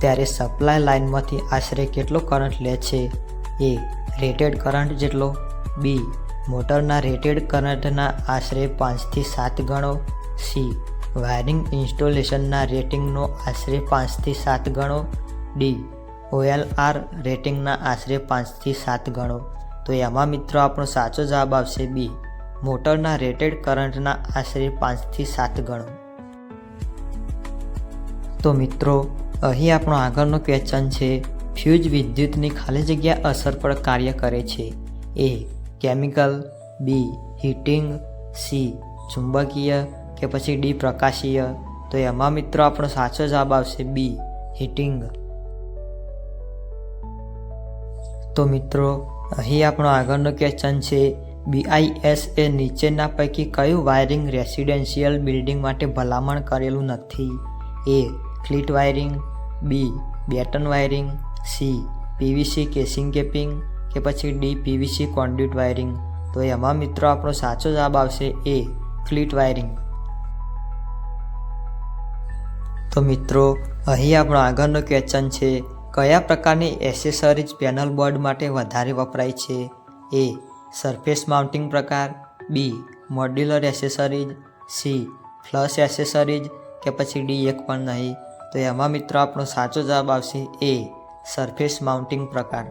ત્યારે સપ્લાય લાઇનમાંથી આશરે કેટલો કરંટ લે છે? એ રેટેડ કરંટ જેટલો. બી મોટરના રેટેડ કરંટના આશરે પાંચથી સાત ગણો. સી વાયરિંગ ઇન્સ્ટોલેશનના રેટિંગનો આશરે પાંચથી સાત ગણો. ડી ઓએલઆર રેટિંગના આશરે પાંચથી સાત ગણો. તો એમાં મિત્રો આપણો સાચો જવાબ આવશે બી મોટરના રેટેડ કરંટના આશરે પાંચથી સાત ગણો. તો મિત્રો અહીં આપણો આગળનો ક્વેશ્ચન છે ફ્યુઝ વિદ્યુતની ખાલી જગ્યા અસર પર કાર્ય કરે છે. A chemical B heating C ચુંબકીય કે પછી ડી પ્રકાશીય તો એમાં મિત્રો આપણો સાચો જવાબ આવશે બી હીટિંગ તો મિત્રો, અહીં આપણો આગળનો ક્વેશ્ચન છે બીઆઈએસ એ નીચેના પૈકી કયું વાયરિંગ રેસિડેન્શિયલ બિલ્ડિંગ માટે ભલામણ કરેલું નથી? A cleat wiring, B, batten wiring, C, PVC casing capping કે પછી ડી, પીવીસી કોન્ડ્યુટ વાયરિંગ. તો એમાં મિત્રો આપણો સાચો જવાબ આવશે એ, ફ્લીટ વાયરિંગ. તો મિત્રો, અહીં આપણો આગળનો ક્વેશ્ચન છે, કયા પ્રકારની એસેસરીઝ પેનલ બોર્ડ માટે વધારે વપરાય છે? એ સરફેસ માઉન્ટિંગ પ્રકાર, B modular accessories C flush accessories કે પછી ડી એક પણ નહીં. તો એમાં મિત્રો આપણો સાચો જવાબ આવશે એ સરફેસ માઉન્ટિંગ પ્રકાર.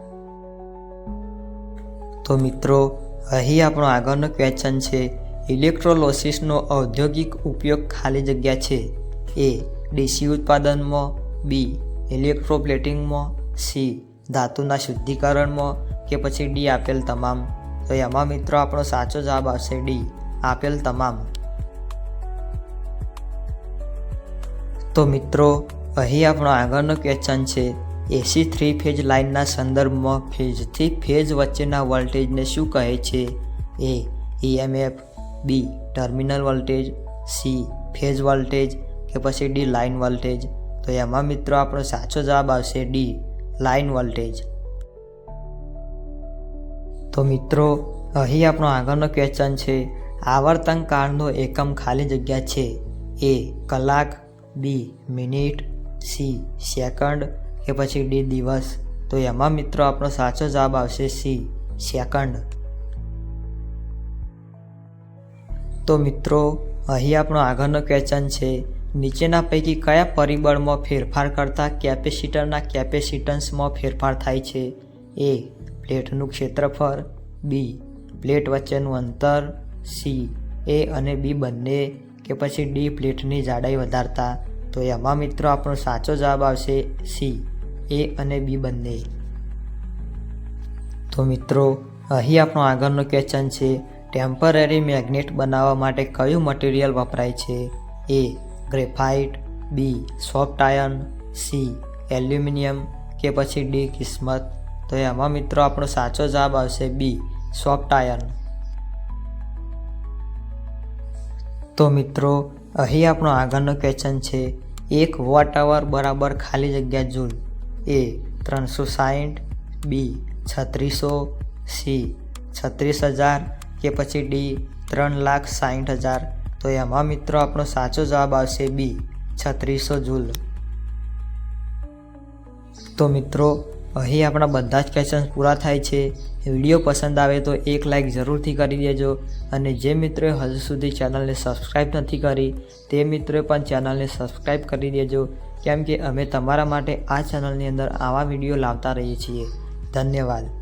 તો મિત્રો, અહીં આપણો આગળનો ક્વેશ્ચન છે ઇલેક્ટ્રોલોસિસનો ઔદ્યોગિક ઉપયોગ ખાલી જગ્યા છે? એ ડીસી ઉત્પાદનમાં, બી ઇલેક્ટ્રોપ્લેટિંગમાં સી, ધાતુના શુદ્ધિકરણમાં કે પછી ડી આપેલ તમામ? તો એમાં મિત્રો આપણો સાચો જવાબ આવશે ડી, આપેલ તમામ. તો મિત્રો, અહીં આપણો આગળનો ક્વેશ્ચન છે. એસી થ્રી ફેજ લાઇનના સંદર્ભમાં ફેજથી ફેજ વચ્ચેના વોલ્ટેજને શું કહે છે? A EMF B terminal voltage C phase voltage કે પછી ડી લાઇન વોલ્ટેજ તો એમાં મિત્રો આપણો સાચો જવાબ આવશે ડી લાઇન વોલ્ટેજ તો મિત્રો, અહીં આપણો આગળનો ક્વેશ્ચન છે. આવર્તન કાળનો એકમ ખાલી જગ્યા છે. એ કલાક બી મિનિટ, સી સેકન્ડ કે પછી ડી દિવસ. તો એમાં મિત્રો આપણો સાચો જવાબ આવશે સી સેકન્ડ. તો મિત્રો, અહીં આપણો આગળનો ક્વેશ્ચન છે, નીચેના પૈકી કયા પરિબળમાં ફેરફાર કરતાં કેપેસિટરના કેપેસિટન્સમાં ફેરફાર થાય છે? એ, પ્લેટનું ક્ષેત્રફળ, બી, પ્લેટ વચ્ચેનું અંતર, સી, એ અને બી બંને, કે પછી ડી પ્લેટની જાડાઈ વધારતા. તો એમાં મિત્રો આપણો સાચો જવાબ આવશે સી. એ અને બી બંને. તો મિત્રો, અહીં આપણો આગળનો ક્વેશ્ચન છે ટેમ્પરરી મેગ્નેટ બનાવવા માટે કયું મટીરિયલ વપરાય છે? A graphite B soft iron C aluminium કે પછી ડી, કિસ્મત. તો એમાં મિત્રો આપણો સાચો જવાબ આવશે બી સોફ્ટ આયર્ન તો મિત્રો અહીં આપણો આગળનો ક્વેશ્ચન છે, એક વોટ અવર બરાબર ખાલી જગ્યા જૂલ એ ત્રણસો સાઠ બી છત્રીસો સી છત્રીસ હજાર કે પછી ડી ત્રણ લાખ સાઠ હજાર. તો એમાં મિત્રો આપણો સાચો જવાબ આવશે બી છત્રીસો જૂલ તો મિત્રો અહીં આપણા બધા જ ક્વેશ્ચન પૂરા થાય છે. વીડિયો પસંદ આવે તો એક લાઇક જરૂરથી કરી દેજો. અને જે મિત્રોએ હજુ સુધી ચેનલને સબસ્ક્રાઈબ નથી કરી, તે મિત્રોએ પણ ચેનલને સબસ્ક્રાઈબ કરી દેજો. કેમ કે અમે તમારા માટે આ ચેનલની અંદર આવા વીડિયો લાવતા રહીએ છીએ. ધન્યવાદ.